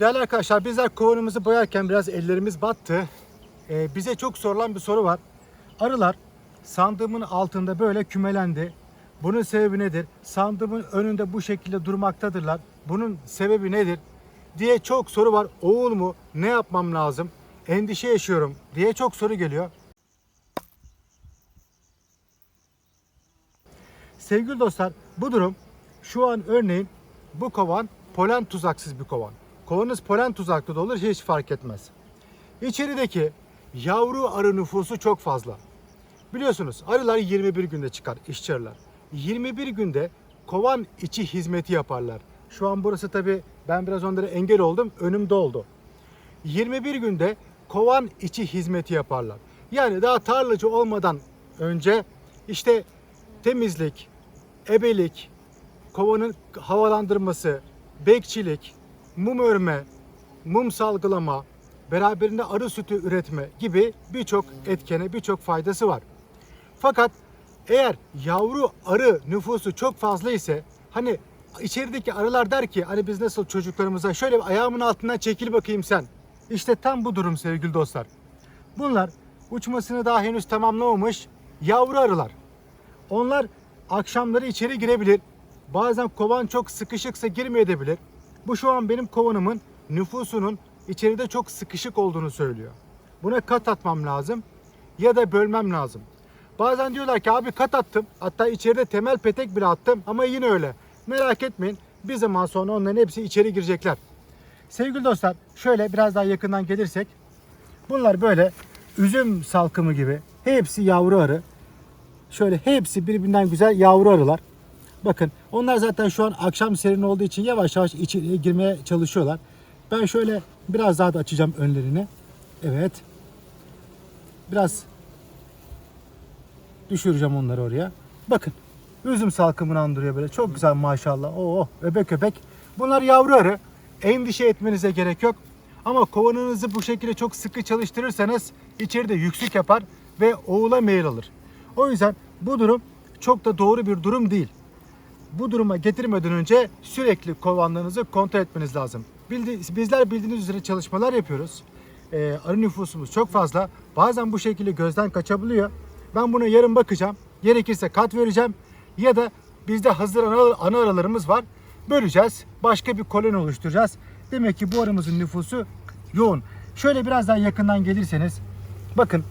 Değerli arkadaşlar bizler kovanımızı boyarken biraz ellerimiz battı. Ee, bize çok sorulan bir soru var. Arılar sandığımın altında böyle kümelendi. Bunun sebebi nedir? Sandığımın önünde bu şekilde durmaktadırlar. Bunun sebebi nedir? diye çok soru var. Oğul mu? Ne yapmam lazım? Endişe yaşıyorum diye çok soru geliyor. Sevgili dostlar bu durum şu an örneğin bu kovan polen tuzaksız bir kovan. Kovanınız polen tuzaklı da olur hiç fark etmez. İçerideki yavru arı nüfusu çok fazla. Biliyorsunuz arılar 21 günde çıkar işçi arılar. 21 günde kovan içi hizmeti yaparlar. Şu an burası tabi ben biraz onlara engel oldum önümde oldu. 21 günde kovan içi hizmeti yaparlar. Yani daha tarlacı olmadan önce işte temizlik, ebelik, kovanın havalandırması, bekçilik, mum örme, mum salgılama, beraberinde arı sütü üretme gibi birçok etkene, birçok faydası var. Fakat eğer yavru arı nüfusu çok fazla ise hani içerideki arılar der ki hani biz nasıl çocuklarımıza şöyle bir ayağımın altından çekil bakayım sen. İşte tam bu durum sevgili dostlar. Bunlar uçmasını daha henüz tamamlamamış yavru arılar. Onlar akşamları içeri girebilir. Bazen kovan çok sıkışıksa girmeyebilir. Bu şu an benim kovanımın nüfusunun içeride çok sıkışık olduğunu söylüyor. Buna kat atmam lazım ya da bölmem lazım. Bazen diyorlar ki abi kat attım. Hatta içeride temel petek bile attım ama yine öyle. Merak etmeyin bir zaman sonra onların hepsi içeri girecekler. Sevgili dostlar şöyle biraz daha yakından gelirsek. Bunlar böyle üzüm salkımı gibi. Hepsi yavru arı. Şöyle hepsi birbirinden güzel yavru arılar. Bakın onlar zaten şu an akşam serin olduğu için yavaş yavaş içeriye girmeye çalışıyorlar. Ben şöyle biraz daha da açacağım önlerini. Evet. Biraz düşüreceğim onları oraya. Bakın üzüm salkımını andırıyor böyle. Çok güzel maşallah. Oo öbek öbek. Bunlar yavru arı. Endişe etmenize gerek yok. Ama kovanınızı bu şekilde çok sıkı çalıştırırsanız içeride yüksük yapar ve oğula meyil alır. O yüzden bu durum çok da doğru bir durum değil. Bu duruma getirmeden önce sürekli kovanlarınızı kontrol etmeniz lazım. Bildi, bizler bildiğiniz üzere çalışmalar yapıyoruz. Ee, arı nüfusumuz çok fazla. Bazen bu şekilde gözden kaçabiliyor. Ben buna yarın bakacağım. Gerekirse kat vereceğim. Ya da bizde hazır ana, ana aralarımız var. Böleceğiz. Başka bir koloni oluşturacağız. Demek ki bu arımızın nüfusu yoğun. Şöyle biraz daha yakından gelirseniz. Bakın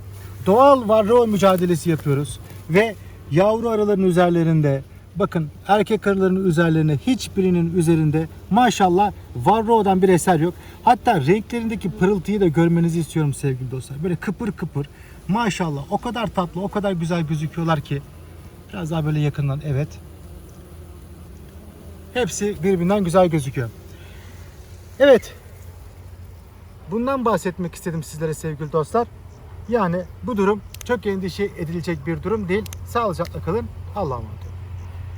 doğal varroa mücadelesi yapıyoruz. Ve yavru arıların üzerlerinde bakın erkek arıların üzerlerine hiçbirinin üzerinde maşallah varroadan bir eser yok. Hatta renklerindeki pırıltıyı da görmenizi istiyorum sevgili dostlar. Böyle kıpır kıpır maşallah o kadar tatlı o kadar güzel gözüküyorlar ki. Biraz daha böyle yakından evet. Hepsi birbirinden güzel gözüküyor. Evet. Bundan bahsetmek istedim sizlere sevgili dostlar. Yani bu durum çok endişe edilecek bir durum değil. Sağlıcakla kalın. Allah'a emanet.